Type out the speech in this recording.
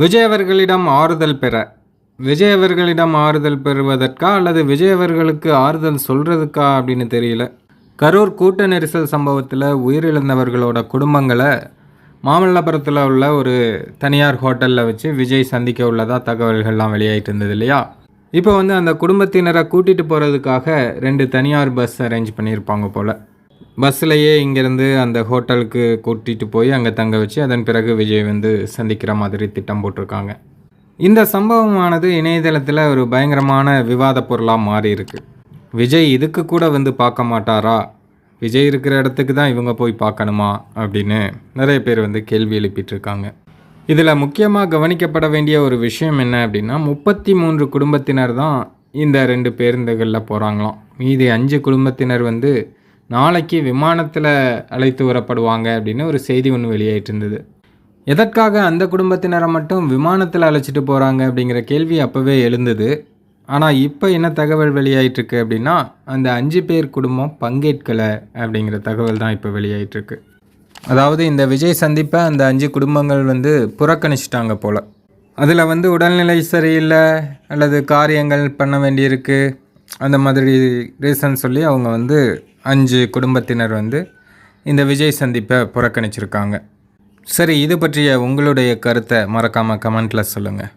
விஜய் அவர்களிடம் ஆறுதல் பெற. விஜய் அவர்களிடம் ஆறுதல் பெறுவதற்கா அல்லது விஜய் அவர்களுக்கு ஆறுதல் சொல்கிறதுக்கா அப்படின்னு தெரியல. கரூர் கூட்ட நெரிசல் சம்பவத்தில் உயிரிழந்தவர்களோட குடும்பங்களை மாமல்லபுரத்தில் உள்ள ஒரு தனியார் ஹோட்டலில் வச்சு விஜய் சந்திக்க உள்ளதாக தகவல்கள்லாம் வெளியாயிட்டு இருந்தது இல்லையா? இப்போ வந்து அந்த குடும்பத்தினரை கூட்டிகிட்டு போகிறதுக்காக ரெண்டு தனியார் பஸ் அரேஞ்ச் பண்ணியிருப்பாங்க போல். பஸ்ஸிலேயே இங்கேருந்து அந்த ஹோட்டலுக்கு கூட்டிகிட்டு போய் அங்கே தங்க வச்சு அதன் பிறகு விஜய் வந்து சந்திக்கிற மாதிரி திட்டம் போட்டிருக்காங்க. இந்த சம்பவமானது இணையதளத்தில் ஒரு பயங்கரமான விவாத பொருளாக மாறி இருக்கு. விஜய் இதுக்கு கூட வந்து பார்க்க மாட்டாரா? விஜய் இருக்கிற இடத்துக்கு தான் இவங்க போய் பார்க்கணுமா? அப்படின்னு நிறைய பேர் வந்து கேள்வி எழுப்பிட்டு இருக்காங்க இதில் முக்கியமாக கவனிக்கப்பட வேண்டிய ஒரு விஷயம் என்ன அப்படின்னா முப்பத்தி மூன்று குடும்பத்தினர் தான் இந்த ரெண்டு பேருந்துகளில் போகிறாங்களாம் மீதி அஞ்சு குடும்பத்தினர் வந்து நாளைக்கு விமானத்தில் அழைத்து வரப்படுவாங்க அப்படின்னு ஒரு செய்தி ஒன்று வெளியாயிட்டு இருந்தது. எதற்காக அந்த குடும்பத்தினரை மட்டும் விமானத்தில் அழைச்சிட்டு போகிறாங்க அப்படிங்கிற கேள்வி அப்போவே எழுந்தது. ஆனால் இப்போ என்ன தகவல் வெளியாயிட்ருக்கு அப்படின்னா அந்த அஞ்சு பேர் குடும்பம் பங்கேற்கலை அப்படிங்கிற தகவல் தான் இப்போ வெளியாயிட்ருக்கு அதாவது இந்த விஜய் சந்திப்பை அந்த அஞ்சு குடும்பங்கள் வந்து புறக்கணிச்சிட்டாங்க போல். அதில் வந்து உடல்நிலை சரியில்லை அல்லது காரியங்கள் பண்ண வேண்டியிருக்கு. அந்த மாதிரி ரீசன் சொல்லி அவங்க வந்து அஞ்சு குடும்பத்தினர் வந்து இந்த விஜய் சந்திப்பை புறக்கணிச்சிருக்காங்க. சரி இது பற்றிய உங்களுடைய கருத்தை மறக்காமல் கமெண்ட்டில் சொல்லுங்கள்